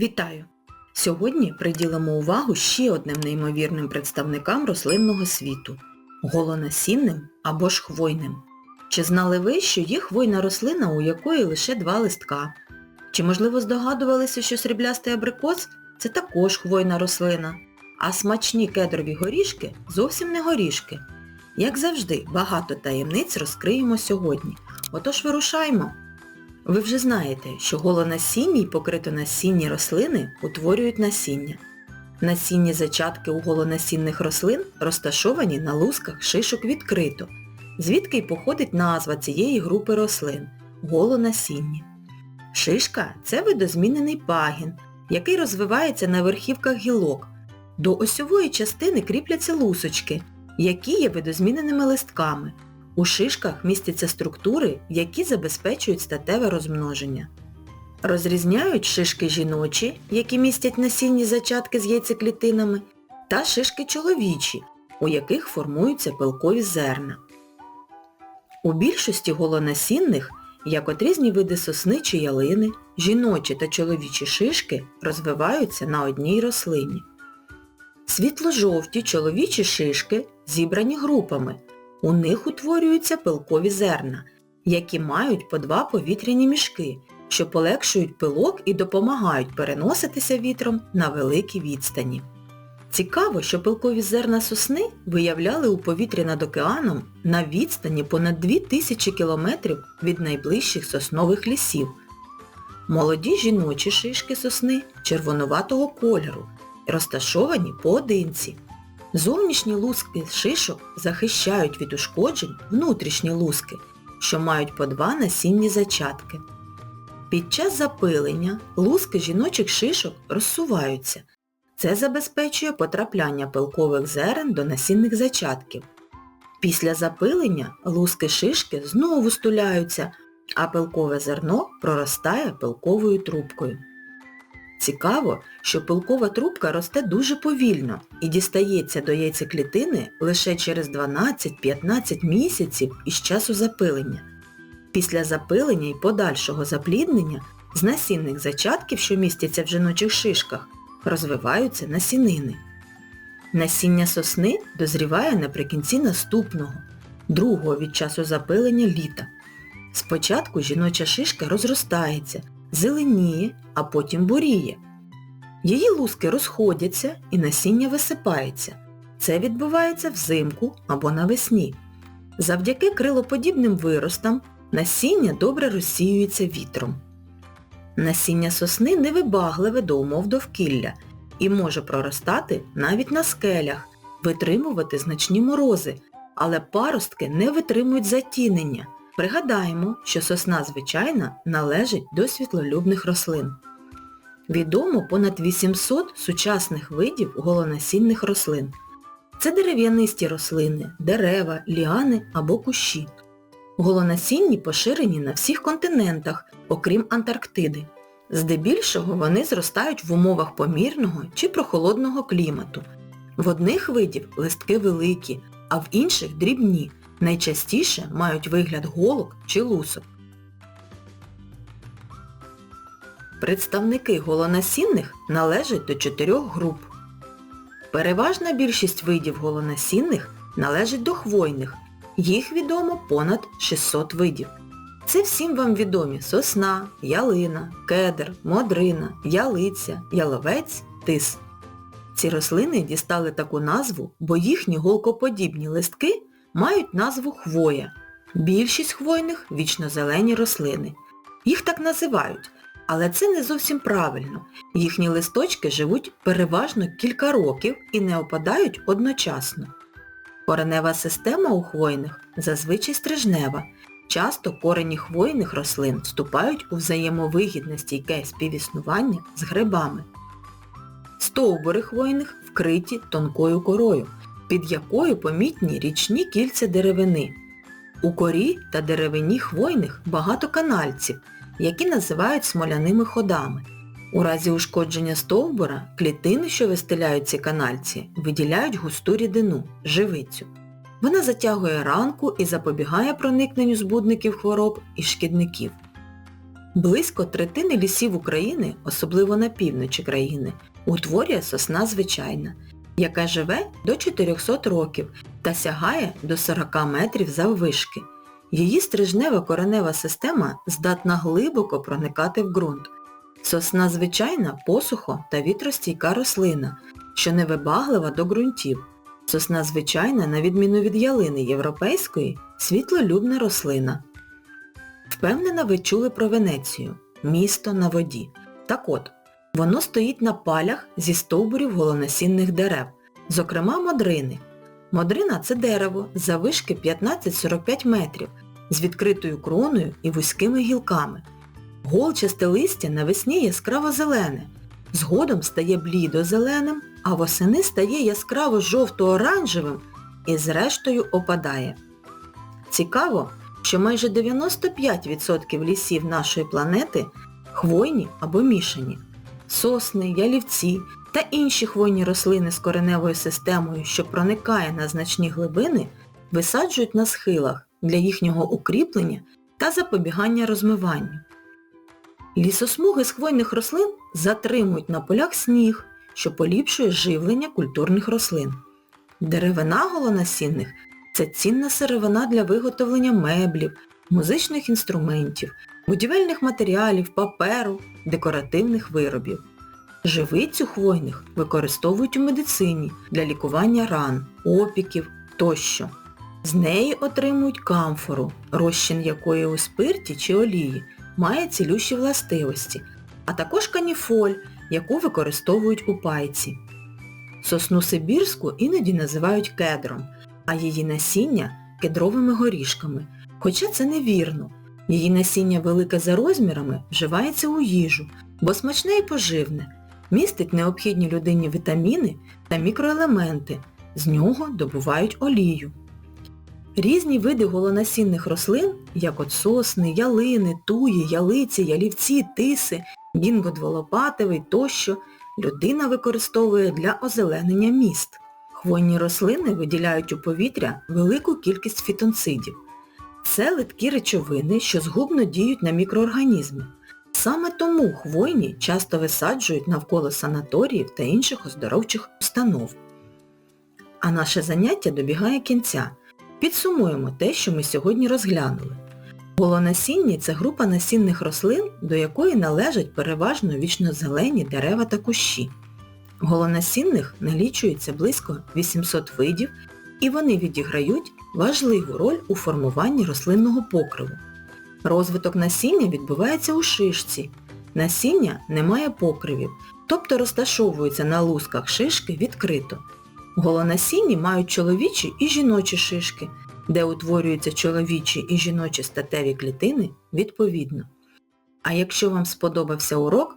Вітаю! Сьогодні приділимо увагу ще одним неймовірним представникам рослинного світу – голонасінним або ж хвойним. Чи знали ви, що є хвойна рослина, у якої лише два листка? Чи, можливо, здогадувалися, що сріблястий абрикос – це також хвойна рослина, а смачні кедрові горішки зовсім не горішки. Як завжди, багато таємниць розкриємо сьогодні. Отож вирушаймо! Ви вже знаєте, що голонасінні й покритонасінні рослини утворюють насіння. Насінні зачатки у голонасінних рослин розташовані на лусках шишок відкрито, звідки й походить назва цієї групи рослин – голонасінні. Шишка – це видозмінений пагін, який розвивається на верхівках гілок. До осьової частини кріпляться лусочки, які є видозміненими листками – у шишках містяться структури, які забезпечують статеве розмноження. Розрізняють шишки жіночі, які містять насінні зачатки з яйцеклітинами, та шишки чоловічі, у яких формуються пилкові зерна. У більшості голонасінних, як от різні види сосни чи ялини, жіночі та чоловічі шишки розвиваються на одній рослині. Світло-жовті чоловічі шишки зібрані групами. У них утворюються пилкові зерна, які мають по два повітряні мішки, що полегшують пилок і допомагають переноситися вітром на великі відстані. Цікаво, що пилкові зерна сосни виявляли у повітрі над океаном на відстані понад 2000 км від найближчих соснових лісів. Молоді жіночі шишки сосни червонуватого кольору, розташовані поодинці. Зовнішні луски шишок захищають від ушкоджень внутрішні луски, що мають по два насінні зачатки. Під час запилення луски жіночих шишок розсуваються. Це забезпечує потрапляння пилкових зерен до насінних зачатків. Після запилення луски шишки знову стуляються, а пилкове зерно проростає пилковою трубкою. Цікаво, що пилкова трубка росте дуже повільно і дістається до яйцеклітини лише через 12-15 місяців із часу запилення. Після запилення і подальшого запліднення з насінних зачатків, що містяться в жіночих шишках, розвиваються насінини. Насіння сосни дозріває наприкінці наступного, другого від часу запилення літа. Спочатку жіноча шишка розростається, зеленіє, а потім буріє. Її луски розходяться і насіння висипається. Це відбувається взимку або навесні. Завдяки крилоподібним виростам насіння добре розсіюється вітром. Насіння сосни невибагливе до умов довкілля і може проростати навіть на скелях, витримувати значні морози, але паростки не витримують затінення. Пригадаємо, що сосна звичайна належить до світлолюбних рослин. Відомо понад 800 сучасних видів голонасінних рослин. Це дерев'янисті рослини, дерева, ліани або кущі. Голонасінні поширені на всіх континентах, окрім Антарктиди. Здебільшого вони зростають в умовах помірного чи прохолодного клімату. В одних видів листки великі, а в інших дрібні. Найчастіше мають вигляд голок чи лусок. Представники голонасінних належать до чотирьох груп. Переважна більшість видів голонасінних належить до хвойних. Їх відомо понад 600 видів. Це всім вам відомі сосна, ялина, кедр, модрина, ялиця, яловець, тис. Ці рослини дістали таку назву, бо їхні голкоподібні листки мають назву хвоя. Більшість хвойних вічнозелені рослини. Їх так називають, але це не зовсім правильно. Їхні листочки живуть переважно кілька років і не опадають одночасно. Коренева система у хвойних зазвичай стрижнева. Часто корені хвойних рослин вступають у взаємовигідне стійке співіснування з грибами. Стовбури хвойних вкриті тонкою корою, під якою помітні річні кільця деревини. У корі та деревині хвойних багато канальців, які називають смоляними ходами. У разі ушкодження стовбура клітини, що вистеляють ці канальці, виділяють густу рідину – живицю. Вона затягує ранку і запобігає проникненню збудників хвороб і шкідників. Близько третини лісів України, особливо на півночі країни, утворює сосна звичайна, яка живе до 400 років та сягає до 40 метрів заввишки. Її стрижнева коренева система здатна глибоко проникати в ґрунт. Сосна звичайна посухо та вітростійка рослина, що невибаглива до ґрунтів. Сосна звичайна, на відміну від ялини європейської, світлолюбна рослина. Впевнена, ви чули про Венецію – місто на воді. Так от, воно стоїть на палях зі стовбурів голонасінних дерев, зокрема модрини. Модрина – це дерево завишки 15-45 метрів, з відкритою кроною і вузькими гілками. Голчасте листя навесні яскраво зелене, згодом стає блідо-зеленим, а восени стає яскраво жовто-оранжевим і зрештою опадає. Цікаво, що майже 95% лісів нашої планети хвойні або мішані. Сосни, ялівці та інші хвойні рослини з кореневою системою, що проникає на значні глибини, висаджують на схилах для їхнього укріплення та запобігання розмиванню. Лісосмуги з хвойних рослин затримують на полях сніг, що поліпшує живлення культурних рослин. Деревина голонасінних – це цінна сировина для виготовлення меблів, музичних інструментів, будівельних матеріалів, паперу, декоративних виробів. Живицю хвойних використовують у медицині для лікування ран, опіків тощо. З неї отримують камфору, розчин якої у спирті чи олії має цілющі властивості, а також каніфоль, яку використовують у пайці. Сосну Сибірську іноді називають кедром, а її насіння кедровими горішками. Хоча це невірно. Її насіння велике за розмірами вживається у їжу, бо смачне і поживне, містить необхідні людині вітаміни та мікроелементи, з нього добувають олію. Різні види голонасінних рослин, як от сосни, ялини, туї, ялиці, ялівці, тиси, гінго дволопатевий тощо, людина використовує для озеленення міст. Хвойні рослини виділяють у повітря велику кількість фітонцидів. Це литкі речовини, що згубно діють на мікроорганізми. Саме тому хвойні часто висаджують навколо санаторіїв та інших оздоровчих установ. А наше заняття добігає кінця. Підсумуємо те, що ми сьогодні розглянули. Голонасінні – це група насінних рослин, до якої належать переважно вічнозелені дерева та кущі. Голонасінних налічується близько 800 видів і вони відіграють важливу роль у формуванні рослинного покриву. Розвиток насіння відбувається у шишці. Насіння не має покривів, тобто розташовується на лусках шишки відкрито. Голонасінні мають чоловічі і жіночі шишки, де утворюються чоловічі і жіночі статеві клітини відповідно. А якщо вам сподобався урок,